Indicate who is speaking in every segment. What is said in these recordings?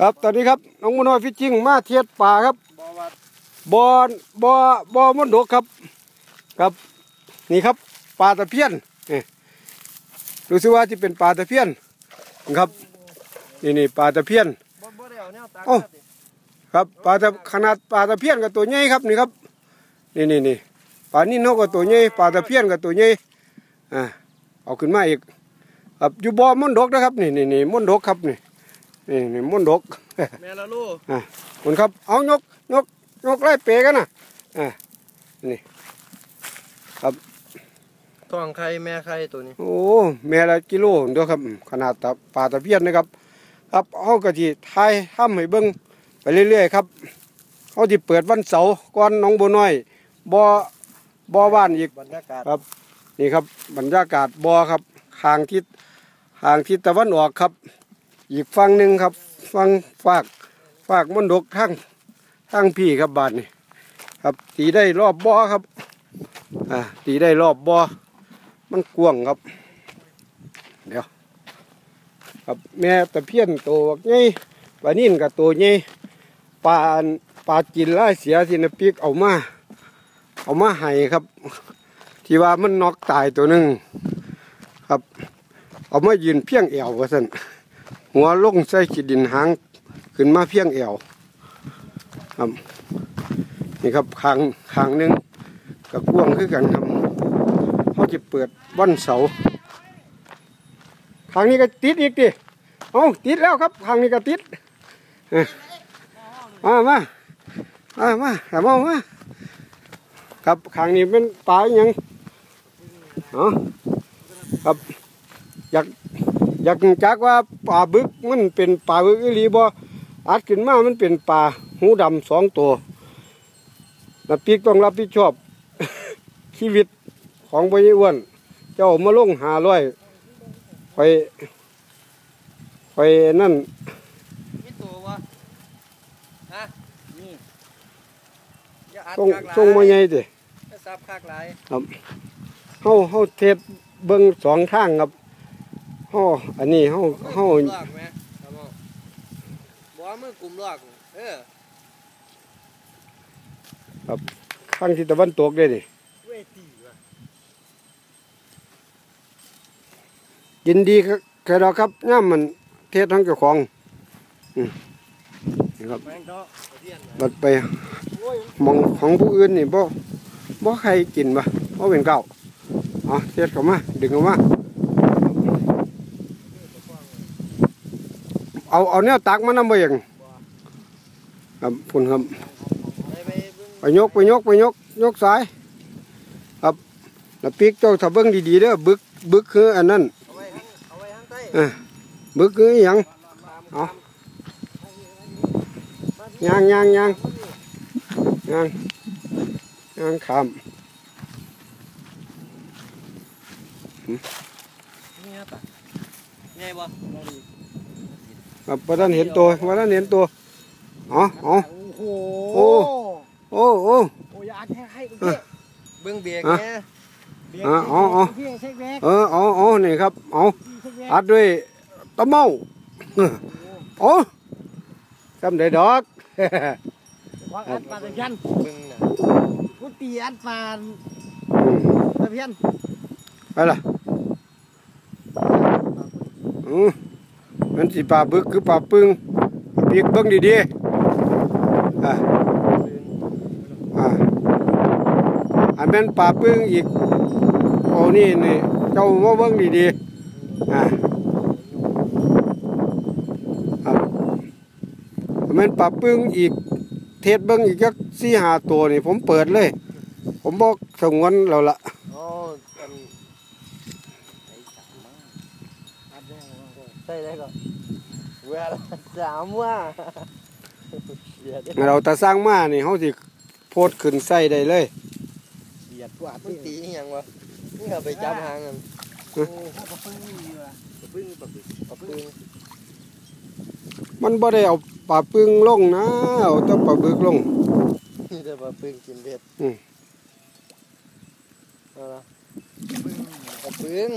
Speaker 1: ครับตอนนี้ครับน้องมน้อยฟิชชิ่งมาเทียดป่าครับ
Speaker 2: บอวัด
Speaker 1: บอนบอบอมันดกครับครับนี่ครับปลาตะเพียนนี่รู้สึกว่าจะเป็นปลาตะเพียนครับนี่นี่ปลาตะเพียน
Speaker 2: บ่บ่ได้เอาแนวตัก
Speaker 1: เอ้า
Speaker 2: มาติ
Speaker 1: ครับปลาตะขนาดปลาตะเพียนกับตัวใหญ่ครับนี่ครับนี่นี่นี่ปลานิ่นกกับตัวใหญ่ปลาตะเพียนกับตัวใหญ่อ่าเอาขึ้นมาอีกครับอยู่บอมันดกนะครับนี่นี่นี่มันดกครับนี่ นี่นี่มันดก
Speaker 2: แม่ละลูก
Speaker 1: อ่าคุณครับเอายกยกยกไล่เปกันนะอ่านี่
Speaker 2: ท้องไข่แม่ไข่ตัวนี้
Speaker 1: โอ้แม่ละกิโลเดียวครับ ขนาดตะปลาตะเพียนนะครับ ครับเอากะทิทายทำให้เบิ้งไปเรื่อยๆครับเขาที่เปิดวันเสาร์ก่อนหน้องบัวน้อยบ่อบ่อบ้านอีก
Speaker 2: บรรยากาศ
Speaker 1: ครับ นี่ครับบรรยากาศบ่อครับห่างทิศห่างทิศตะวันออกครับ อีกฝั่งหนึ่งครับฝั่งฝากฝากมันดกทั้งทั้งพี่ครับบาทนี่ครับตีได้รอบบ่อครับอ่าตีได้รอบบ่อมันกว้างครับ เดี๋ยว ครับแม่ตะเพียนโตบักใหญ่ปลานิ่นกับตัวใหญ่ปลาปลากินไล่เสียสินะปีกเอามา เอามาให้ครับ ที่ว่ามันนอกตายตัวหนึ่งครับ เอามายืนเพียงแอวว่าสัน หัวลงใส่ขีดดินหางขึ้นมาเพียงแอวครับนี่ครับคางคางหนึ่งกับกวางคือกันครับเขาจะเปิดวันเสาร์คางนี้ก็ติดอีกดิเอาติดแล้วครับคางนี้ก็ติดมามามามาแต่มามาครับขางนี้เป็นปลาอหยังเนาะครับอยาก อยากจักว่าปลาบึกมันเป็นปลาบึกอีหลีบ่อัดขึ้นมามันเป็นปลาหูดำสองตัวนับปีกต้องรับผิดชอบชีวิตของพญอ้วน เจ้ามาลงหาร้อยไปไปนั่น
Speaker 2: มีตัววะฮะนี่อย่าอัด
Speaker 1: ส่ง
Speaker 2: คักหลาย
Speaker 1: ส่งมาใหญ่ดิ
Speaker 2: อย่าซับคักหลาย
Speaker 1: เฮาเฮาเทศเบิ่งสองทางครับ เฮาอันนี้เฮาเฮา
Speaker 2: มือกลุ่มลอกไหมครับบ่ว่ามือกลุ่มลอกเออ
Speaker 1: ข้างทิศตะวันตกได้ดิยินดีครับแค่เราครับย่ามมันเทศทั้งเจ้าของนี่ครับบัดไปมองของผู้อื่นนี่บ่บ่ใครกินบ่บ่เป็นเก่าอ๋อเทศเข้ามาดึงเข้ามา เอาเอาแนวตักมานำบ่ยังครับพุ่นครับ
Speaker 2: ไปไปเบิ่ง
Speaker 1: ไปยกไปยกไปยกยกสายครับแล้วปีกเจ้าถ้าเบิ่งดีๆเด้อบึกบึกคืออันนั้น
Speaker 2: เอาไว้ข้างเอาไว้ข้างใต้
Speaker 1: เออบึกคืออหยังเอายางยางยางยางยางขาม
Speaker 2: นี่ครับปะไงบ่
Speaker 1: ครับว่าท่านเห็นตัวว่าท่านเห็นตัวอ๋ออ๋อ
Speaker 2: โอ้โห
Speaker 1: โอ้โอ้โอ้
Speaker 2: โอ้ยอัดให้ให้
Speaker 1: เออ
Speaker 2: เบิ่งเบียก
Speaker 1: อะ
Speaker 2: แน่
Speaker 1: อะอ๋ออ๋อ
Speaker 2: พี่เช็คแบก
Speaker 1: เอออ๋ออ๋อนี่ครับเอา
Speaker 2: พี่เช็คแบก
Speaker 1: อัดด้วยตะเมาโอ้จำได้ดอก
Speaker 2: ว่าอัดปลาตะเพียนเบิ่งน่ะกูตีอัดปลาตะเพียน
Speaker 1: ไปละอืม มันสิปลาบึกคือปลาปึงปีกเบิ้งดีๆอ่าอ่าอันเป็นปลาปึงอีกโอ้นี่นี่เจ้ามาเบิ้งดีๆอ่าครับอันเป็นปลาปึงอีกเทศเบิ้งอีกจักสี่หาตัวนี่ผมเปิดเลย ผมบอกสงวนเราละ
Speaker 2: อ๋ออัน ใช่ได้ก็เวลาสามว่าเบียด
Speaker 1: เราตาสร้างมานี่เขาสิโพดขึ้นใส่ได้เลย
Speaker 2: เบียดกว่ามันตีอหยังวะนี่เอาไปจับหางกัน
Speaker 1: โอ้
Speaker 2: เขาปะปึ้งนี่วะปะปึ้งปะปึ้งปะปึ้ง
Speaker 1: มันบ่ได้เอาปลาปึงลงนะเอาแต่ปลาบึกลง
Speaker 2: นี่จะปะปึ้งกินเบ็ด
Speaker 1: อืม
Speaker 2: เอาละปะปึ้ง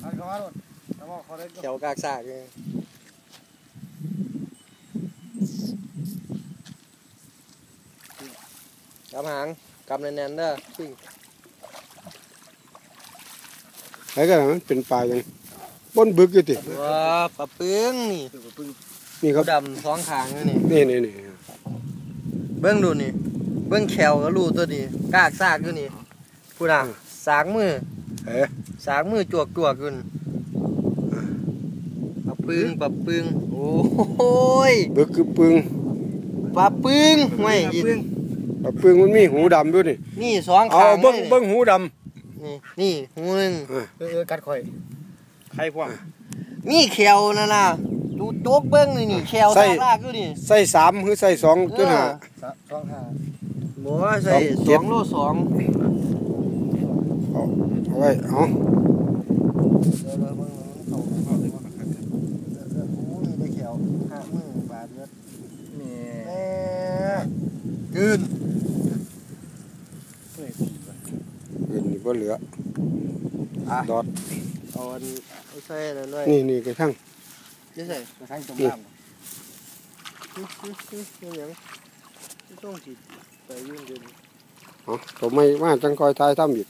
Speaker 3: เอาเขาว่าโดดแล้วบอก เขี
Speaker 2: ยวกากสากเลยกำหางกำแน่นๆเด้อปิ้ง
Speaker 1: ไอ้ก็มันเป็นปลาย่างบนบึกอยู่ติ
Speaker 2: ว้าปลาปึ้งนี่
Speaker 1: นี่ครับ
Speaker 2: ดำท้องขางนี่
Speaker 1: นี่นี่นี่
Speaker 2: เบื้องดูนี่เบื้องแขวก็รูตัวนี้กากซากอยู่นี่ผู้ดังสากมือสากมือจวกจวกอยู่ ปลาปึ้งปลาปึ้งโอ้โหย
Speaker 1: บึกคือปึง
Speaker 2: ปลาปึ้งไม่ยิน
Speaker 1: ปลาปึงมันมีหูดำด้วยนี่
Speaker 2: นี่สอง
Speaker 1: เอา
Speaker 2: ขาง
Speaker 1: เบิ้ง
Speaker 2: ลย
Speaker 1: เบิ้งหูด
Speaker 2: นี่นี่หูหนึง
Speaker 3: เออเออกัดข่อยใครพวก
Speaker 2: นี่แขวนั่นน่ะดูโจ๊กเบิ้งนี่นี่แขวซากลากอยู่นี่
Speaker 1: ใส่สามหรือใส่สองจุดห้า
Speaker 3: สองห้า
Speaker 2: บ่ใส่
Speaker 1: สอง
Speaker 2: ส
Speaker 1: เจ็ด
Speaker 2: องโลสอง
Speaker 1: เอาไว้เอา
Speaker 2: เดี๋ยวเราเบิ่งมันเข้าเข้าเลยว่าคักๆเออเออโอ้ยได้แขวห้ามือบาทเบิด
Speaker 3: นี่
Speaker 2: แม่ยืน
Speaker 1: เงินนี่บ่ เหลือ
Speaker 2: อะ
Speaker 1: ดอด
Speaker 2: เอาอันเอาใส่นั่นด้วย
Speaker 1: นี่นี่กระทั่ง
Speaker 2: จะใส่
Speaker 3: กระทั่งจม
Speaker 1: นี่
Speaker 3: น้ำ
Speaker 2: นี่นี่หยังต้องสิไปยุ่งเดิน
Speaker 1: เอาตัวไม่มาจังคอยทายทำอีก